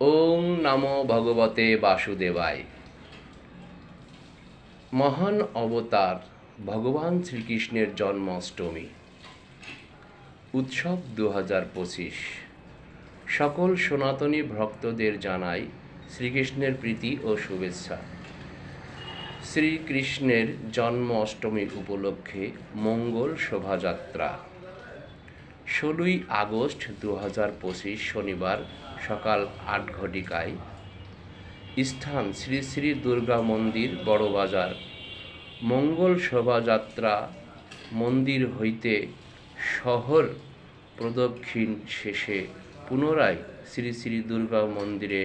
ওং নমো ভগবতে বাসুদেবায়। মহান অবতার ভগবান শ্রীকৃষ্ণের জন্মাষ্টমী, উৎসব দু হাজার পঁচিশ। সকল সনাতনী ভক্তদের জানাই শ্রীকৃষ্ণের প্রীতি ও শুভেচ্ছা। শ্রীকৃষ্ণের জন্ম অষ্টমী উপলক্ষে মঙ্গল শোভাযাত্রা। ষোলোই আগস্ট দু হাজার পঁচিশ শনিবার সকাল আট ঘটিকায় স্থান শ্রী শ্রী দুর্গা মন্দির বড়বাজার। মঙ্গল শোভাযাত্রা মন্দির হইতে শহর প্রদক্ষিণ শেষে পুনরায় শ্রী শ্রী দুর্গা মন্দিরে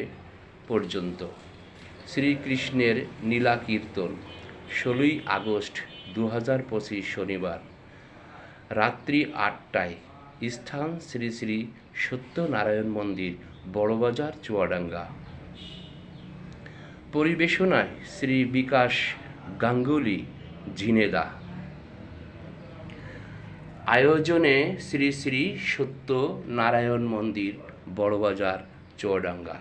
পর্যন্ত। শ্রীকৃষ্ণের নীলা কীর্তন ষোলোই আগস্ট দু হাজার পঁচিশ শনিবার রাত্রি আটটায় স্থান শ্রী শ্রী সত্যনারায়ণ মন্দির, বড়বাজার, চুয়াডাঙ্গা। পরিবেশনায় শ্রী বিকাশ গাঙ্গুলি, ঝিনেদা। আয়োজনে শ্রী শ্রী সত্য নারায়ণ মন্দির, বড়বাজার, চুয়াডাঙ্গা।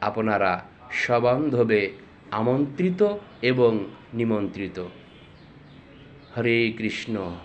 আপনারা সবান্ধবে আমন্ত্রিত এবং নিমন্ত্রিত। হরে কৃষ্ণ।